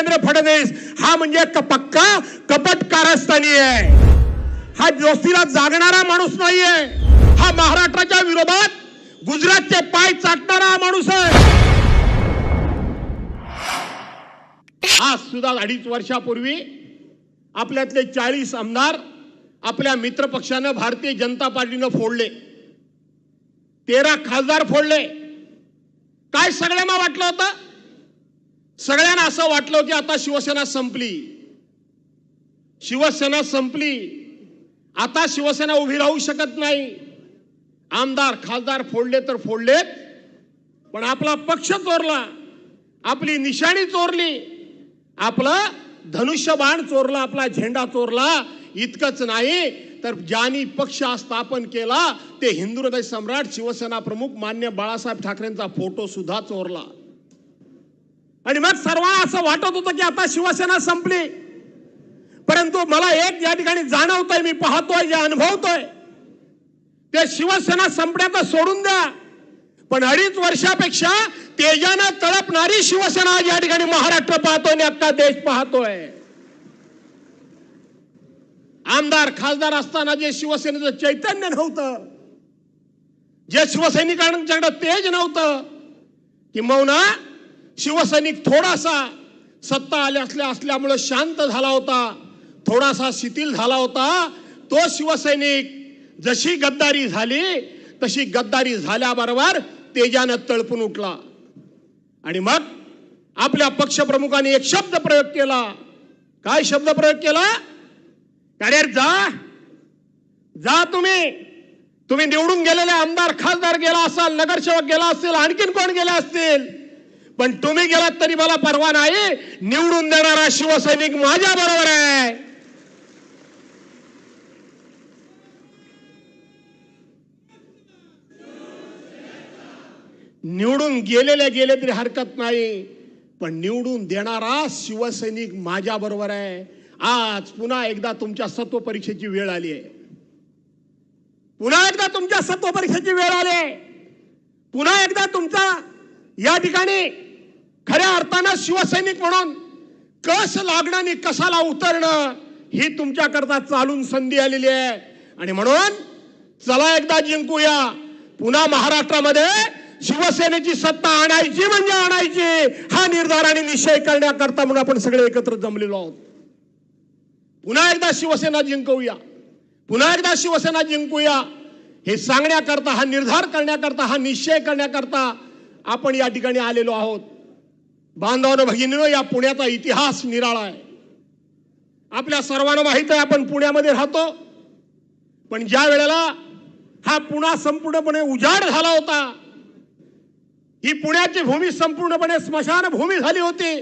देवेंद्र फडणवीस हा म्हणजे पक्का कपट कारस्थानी आहे. हा दोस्तीला जागणारा माणूस नाहीये. हा महाराष्ट्राच्या विरोधात गुजरातचे पाय चाटणारा हा माणूस आहे. आज सुद्धा अडीच वर्षापूर्वी आपल्यातले चाळीस आमदार आपल्या मित्र पक्षानं भारतीय जनता पार्टीनं फोडले. तेरा खासदार फोडले. काय सगळ्यांना वाटलं होतं? सगळ्यांना असं वाटलं की आता शिवसेना संपली. शिवसेना संपली. आता शिवसेना उभी राहू शकत नाही. आमदार खासदार फोडले तर फोडलेत. पण आपला पक्ष चोरला. आपली निशाणी चोरली. आपलं धनुष्यबाण चोरला आपला झेंडा चोरला. इतकंच नाही. तर ज्यांनी पक्ष स्थापन केला ते हिंदू हृदय सम्राट शिवसेना प्रमुख मान्य बाळासाहेब ठाकरेंचा फोटो सुद्धा चोरला. आणि मग सर्वांना असं वाटत होतं की आता शिवसेना संपली. परंतु मला एक या ठिकाणी जाणवतोय मी पाहतोय जे अनुभवतोय. ते शिवसेना संपण्याचं सोडून द्या. पण अडीच वर्षापेक्षा तेजानं तळपणारी शिवसेना आज या ठिकाणी महाराष्ट्र पाहतोय आणि आता देश पाहतोय. आमदार खासदार असताना जे शिवसेनेचं चैतन्य नव्हतं जे शिवसैनिकांच्याकडे तेज नव्हतं किंबहुना शिवसैनिक थोडासा सत्ता आल्या असल्या असल्यामुळे शांत झाला होता थोडासा शिथिल झाला होता. तो शिवसैनिक जशी गद्दारी झाली तशी गद्दारी झाल्याबरोबर तेजानं तळपून उठला. आणि मग आपल्या पक्षप्रमुखाने एक शब्द प्रयोग केला. काय शब्द प्रयोग केला? अरे जा. जा तुम्ही. तुम्ही निवडून गेलेले आमदार खासदार गेला असाल नगरसेवक गेला असेल आणखीन कोण गेले असतील? पण तुम्ही गेलात तरी मला परवा नाही. निवडून देणारा शिवसैनिक माझ्या बरोबर आहे. निवडून गेलेले गेले तरी हरकत नाही. पण निवडून देणारा शिवसैनिक माझ्या बरोबर आहे. आज पुन्हा एकदा तुमच्या सत्व परीक्षेची वेळ आली आहे. पुन्हा एकदा तुमच्या सत्व परीक्षेची वेळ आली आहे. पुन्हा एकदा तुमचा या ठिकाणी खऱ्या अर्थानं शिवसैनिक म्हणून कस लागणं आणि कसाला उतरणं ही तुमच्याकरता चालून संधी आलेली आहे. आणि म्हणून चला एकदा जिंकूया. पुन्हा महाराष्ट्रामध्ये शिवसेनेची सत्ता आणायची म्हणजे आणायची. हा निर्धार आणि निश्चय करण्याकरता म्हणून आपण सगळे एकत्र जमलेलो आहोत. पुन्हा एकदा शिवसेना जिंकूया. पुन्हा एकदा शिवसेना जिंकूया. हे सांगण्याकरता हा निर्धार करण्याकरता हा निश्चय करण्याकरता आपण या ठिकाणी आलेलो आहोत. बांधवानं भगिनीनं या पुण्याचा इतिहास निराळा आहे. आपल्या सर्वांना माहीत आहे आपण पुण्यामध्ये राहतो. पण ज्या वेळेला हा पुणा संपूर्णपणे उजाड झाला होता ही पुण्याची भूमी संपूर्णपणे स्मशान भूमी झाली होती.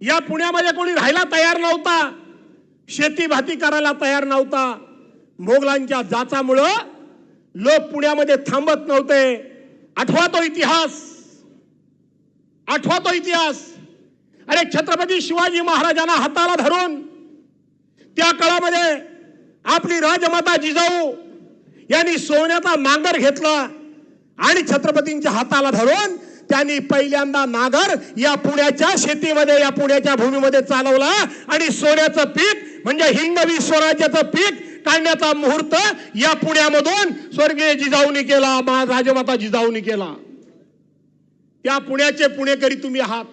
या पुण्यामध्ये कोणी राहायला तयार नव्हता शेती भाती करायला तयार नव्हता. मोगलांच्या जाचामुळं लोक पुण्यामध्ये थांबत नव्हते. आठवा तो इतिहास. आठवा तो इतिहास. अरे छत्रपती शिवाजी महाराजांना हाताला धरून त्या काळामध्ये आपली राजमाता जिजाऊ यांनी सोन्याचा नांगर घेतला आणि छत्रपतींच्या हाताला धरून त्यांनी पहिल्यांदा नागर या पुण्याच्या शेतीमध्ये या पुण्याच्या भूमीमध्ये चालवला आणि सोन्याचं पीक म्हणजे हिंदवी स्वराज्याचं पीक काढण्याचा मुहूर्त या पुण्यामधून स्वर्गीय जिजाऊनी केला मा- राजमाता जिजाऊनी केला. त्या पुण्याचे पुणेकरी तुम्ही आहात.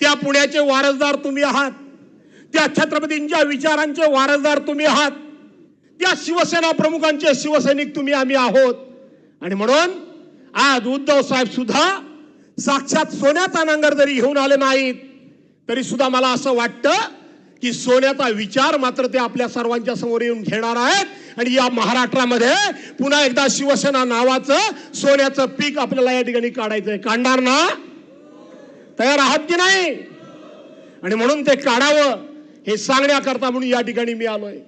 त्या पुण्याचे वारसदार तुम्ही आहात. त्या छत्रपतींच्या विचारांचे वारसदार तुम्ही आहात. त्या शिवसेना प्रमुखांचे शिवसैनिक तुम्ही आम्ही आहोत. आणि म्हणून आज उद्धव साहेब सुद्धा साक्षात सोन्याचा नांगर जरी घेऊन आले नाहीत तरी सुद्धा मला असं वाटतं की सोन्याचा विचार मात्र ते आपल्या सर्वांच्या समोर येऊन घेणार आहेत. आणि या महाराष्ट्रामध्ये पुन्हा एकदा शिवसेना नावाचं सोन्याचं पीक आपल्याला या ठिकाणी काढायचंय. काढणार ना? तयार आहात की नाही? आणि म्हणून ते काढावं हे सांगण्याकरता म्हणून या ठिकाणी मी आलोय.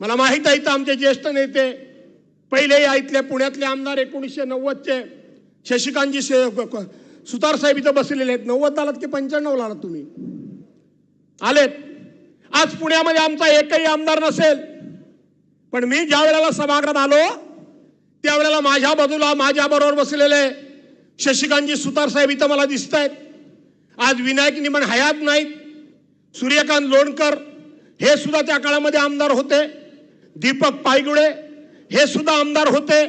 मला माहीत आहे इथं आमचे ज्येष्ठ नेते पहिले या इथले पुण्यातले आमदार एकोणीसशे नव्वदचे. शशिकांतजी सुतार साहेब इथं बसलेले आहेत. नव्वद आलात की पंच्याण्णव आलात तुम्ही? आलेत. आज पुण्यामध्ये आमचा एकही आमदार नसेल. पण मी ज्या वेळेला सभागृहात आलो त्यावेळेला माझ्या बाजूला माझ्या बरोबर बसलेले शशिकांतजी सुतार साहेब इथं मला दिसत आहेत आज विनायक निमण हयात नाहीत. सूर्यकांत लोणकर हे सुद्धा त्या काळामध्ये आमदार होते. दीपक पायगुडे हे सुद्धा आमदार होते.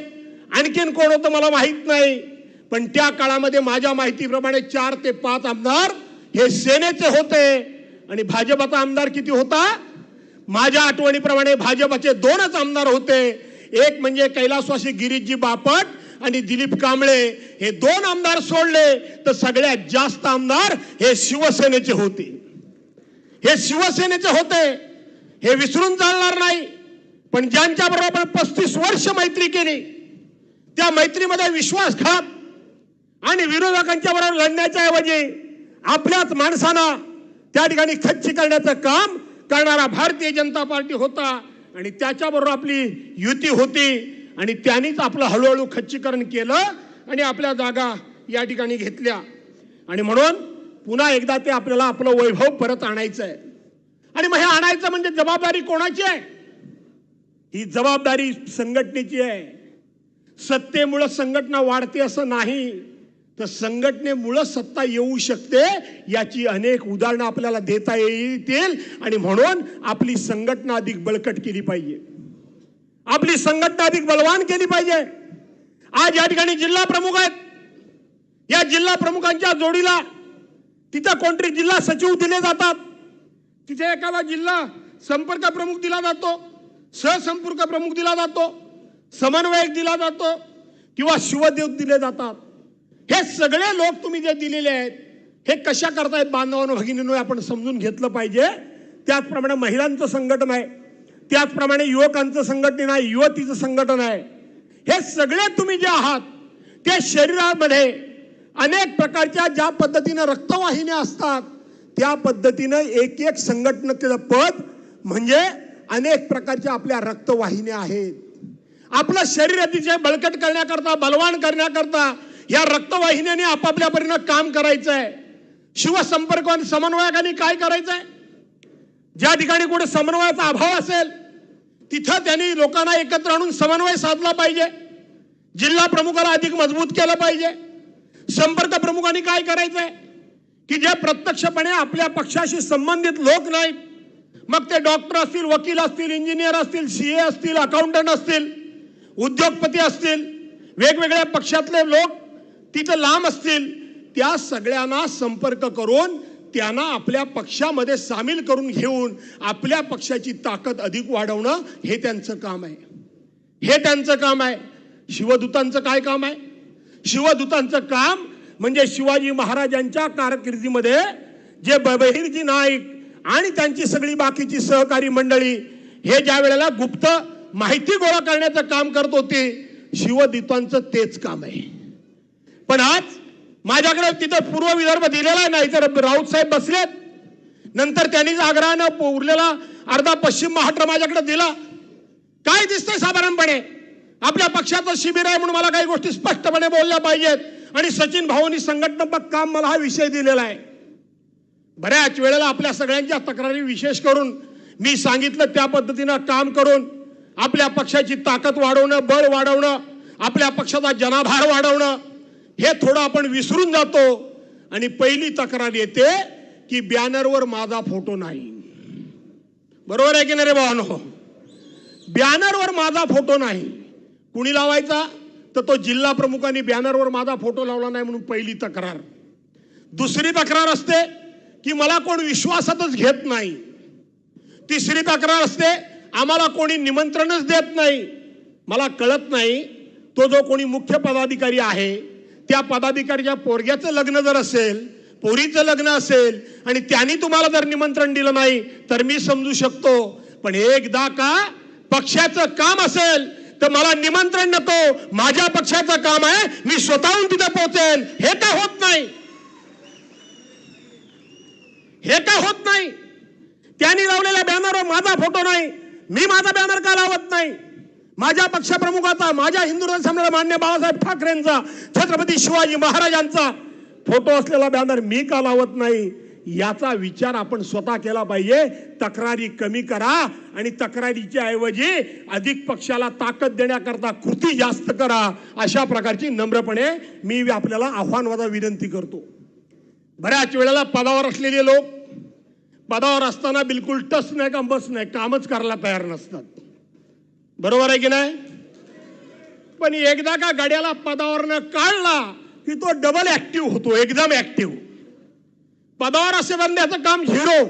आणखीन कोण होतं मला माहीत नाही. पण त्या काळामध्ये माझ्या माहितीप्रमाणे चार ते पाच आमदार हे सेनेचे होते. आणि भाजपाचा आमदार किती होता? माझ्या आठवणीप्रमाणे भाजपाचे दोनच आमदार होते. एक म्हणजे कैलासवासी गिरीशजी बापट आणि दिलीप कांबळे. हे दोन आमदार सोडले तर सगळ्यात जास्त आमदार हे शिवसेनेचे होते. हे शिवसेनेचे होते. हे विसरून चालणार नाही. पण ज्यांच्या बरोबर आपण पस्तीस वर्ष मैत्री केली त्या मैत्रीमध्ये विश्वासघात आणि विरोधकांच्या बरोबर लढण्याच्या ऐवजी आपल्याच माणसांना त्या ठिकाणी खच्ची करण्याचं काम करणारा भारतीय जनता पार्टी होता आणि त्याच्याबरोबर आपली युती होती आणि त्यांनीच आपलं हळूहळू खच्चीकरण केलं आणि आपल्या जागा या ठिकाणी घेतल्या. आणि म्हणून पुन्हा एकदा ते आपल्याला आपलं वैभव परत आणायचं आहे आणि मग हे आणायचं म्हणजे जबाबदारी कोणाची आहे? ही जबाबदारी संघटनेची आहे. सत्तेमुळं संघटना वाढते असं नाही. तर संघटनेमुळं सत्ता येऊ शकते याची अनेक उदाहरणं आपल्याला देता येतील. आणि म्हणून आपली संघटना अधिक बळकट केली पाहिजे. आपली संघटना अधिक बलवान केली पाहिजे. आज या ठिकाणी जिल्हा प्रमुख आहेत. या जिल्हा प्रमुखांच्या जोडीला तिथं कोणतरी जिल्हा सचिव दिले जातात. तिथे एखादा जिल्हा संपर्क प्रमुख दिला जातो सहसंपर्क प्रमुख दिला जातो समन्वयक दिला जातो किंवा शिवदेव दिले जातात. हे सगळे लोक तुम्ही जे दिलेले आहेत हे कशा करतायत बांधवांनो भगिनीनो आपण समजून घेतलं पाहिजे. त्याचप्रमाणे महिलांचं संघटन आहे. त्याचप्रमाणे युवकांचं संघटन आहे युवतीचं संघटन आहे. हे सगळे तुम्ही जे आहात ते शरीरामध्ये अनेक प्रकारच्या ज्या पद्धतीनं रक्तवाहिन्या असतात त्या पद्धतीनं एक एक संघटनेचं पद म्हणजे अनेक प्रकारच्या आपल्या रक्तवाहिन्या आहेत. आपलं शरीर अतिशय बळकट करण्याकरता बलवान करण्याकरता या रक्तवाहिन्याने आपापल्या परीनं काम करायचं आहे शिवसंपर्क आणि समन्वयकाने काय करायचं आहे ज्या ठिकाणी कुठे समन्वयाचा अभाव असेल तिथं त्यांनी लोकांना एकत्र आणून समन्वय साधला पाहिजे. जिल्हा प्रमुखाला अधिक मजबूत केलं पाहिजे. संपर्क प्रमुखांनी काय करायचं आहे की जे प्रत्यक्षपणे आपल्या पक्षाशी संबंधित लोक नाहीत. मग ते डॉक्टर असतील वकील असतील इंजिनियर असतील सीए असतील अकाउंटंट असतील उद्योगपती असतील वेगवेगळ्या पक्षातले लोक तिथं लांब असतील त्या सगळ्यांना संपर्क करून त्यांना आपल्या पक्षामध्ये सामील करून घेऊन आपल्या पक्षाची ताकद अधिक वाढवणं हे त्यांचं काम आहे. हे त्यांचं काम आहे. शिवदूतांचं काय काम आहे? शिवदूतांचं काम म्हणजे शिवाजी महाराजांच्या कारकिर्दीमध्ये जे बहिरजी नाईक आणि त्यांची सगळी बाकीची सहकारी मंडळी हे ज्या वेळेला गुप्त माहिती गोळा करण्याचं काम करत होते शिवदूतांचं तेच काम आहे. पण आज माझ्याकडे तिथं पूर्व विदर्भ दिलेला आहे नाही तर राऊत साहेब बसलेत. नंतर त्यांनीच आग्रहानं उरलेला अर्धा पश्चिम महाराष्ट्र माझ्याकडे दिला. काय दिसतंय साधारणपणे? आपल्या पक्षाचं शिबिर आहे म्हणून मला काही गोष्टी स्पष्टपणे बोलल्या पाहिजेत. आणि सचिन भाऊनी संघटनात्मक काम मला हा विषय दिलेला आहे. बऱ्याच वेळेला आपल्या सगळ्यांच्या तक्रारी विशेष करून मी सांगितलं त्या पद्धतीनं काम करून आपल्या पक्षाची ताकद वाढवणं बळ वाढवणं आपल्या पक्षाचा जनाभार वाढवणं हे थोडं आपण विसरून जातो. आणि पहिली तक्रार येते की बॅनरवर माझा फोटो नाही. बरोबर आहे की नाही रे भावानो बॅनरवर माझा फोटो नाही. कुणी लावायचा? तर तो जिल्हा प्रमुखांनी बॅनरवर माझा फोटो लावला नाही म्हणून पहिली तक्रार. दुसरी तक्रार असते की मला कोण विश्वासातच घेत नाही. तिसरी तक्रार असते आम्हाला कोणी निमंत्रणच देत नाही. मला कळत नाही तो जो कोणी मुख्य पदाधिकारी आहे त्या पदाधिकारीच्या पोरग्याचं लग्न जर असेल पोरीचं लग्न असेल आणि त्यांनी तुम्हाला जर निमंत्रण दिलं नाही तर मी समजू शकतो. पण एकदा का पक्षाचं काम असेल तर मला निमंत्रण नको. माझ्या पक्षाचं काम आहे मी स्वतःहून तिथे पोहोचेल. हे का होत नाही? हे का होत नाही? त्यांनी लावलेल्या बॅनरवर माझा फोटो नाही. मी माझा बॅनर का लावत नाही? माझ्या पक्षप्रमुखाचा माझ्या हिंदू सम्राट मान्य बाळासाहेब ठाकरेंचा छत्रपती शिवाजी महाराजांचा फोटो असलेला बॅनर मी का लावत नाही? याचा विचार आपण स्वतः केला पाहिजे. तक्रारी कमी करा आणि तक्रारीच्या ऐवजी अधिक पक्षाला ताकद देण्याकरता कृती जास्त करा अशा प्रकारची नम्रपणे मी आपल्याला आव्हानवादा विनंती करतो. बऱ्याच वेळेला पदावर असलेले लोक पदावर असताना बिलकुल टस नाही का बस नाही कामच करायला तयार नसतात. बरोबर आहे की नाही? पण एकदा का गाड्याला पदावरनं काढला की तो डबल ऍक्टिव्ह होतो एकदम ऍक्टिव्ह पदावर असे बनण्याचं काम झिरो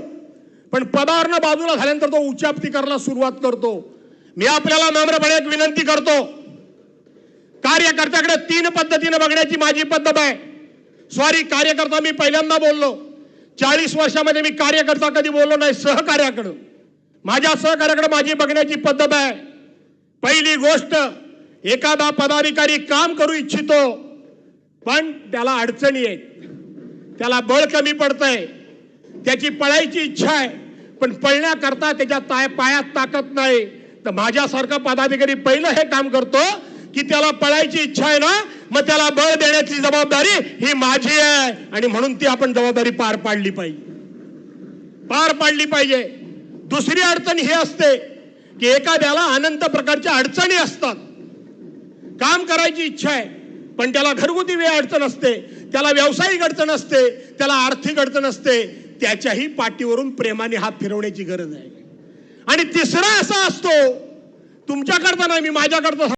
पण पदावरनं बाजूला झाल्यानंतर तो उच्चाप्ती करायला सुरुवात करतो. मी आपल्याला नम्रपणे एक विनंती करतो. कार्यकर्त्याकडे तीन पद्धतीने बघण्याची माझी पद्धत आहे. सॉरी कार्यकर्ता मी पहिल्यांदा बोललो. चाळीस वर्षामध्ये मी कार्यकर्ता कधी बोललो नाही सहकार्याकडं. माझ्या सहकार्याकडे माझी बघण्याची पद्धत आहे. पहिली गोष्ट एखादा पदाधिकारी काम करू इच्छितो पण त्याला अडचणी आहेत. त्याला बळ कमी पडतंय. त्याची पळायची इच्छा आहे पण पळण्याकरता त्याच्या ताय पायात ताकद नाही. तर माझ्यासारखा पदाधिकारी पहिलं हे काम करतो की त्याला पळायची इच्छा आहे ना मग त्याला बळ देण्याची जबाबदारी ही माझी आहे. आणि म्हणून ती आपण जबाबदारी पार पाडली पाहिजे. पार पाडली पाहिजे. दुसरी अडचण ही असते की एखाद्याला अनंत प्रकारच्या अडचणी असतात. काम करायची इच्छा आहे पण त्याला घरगुती वेळ अडचण असते त्याला व्यावसायिक अडचण असते त्याला आर्थिक अडचण असते त्याच्याही पाठीवरून प्रेमाने हात फिरवण्याची गरज आहे. आणि तिसरा असा असतो तुमच्याकरता नाही मी माझ्याकरता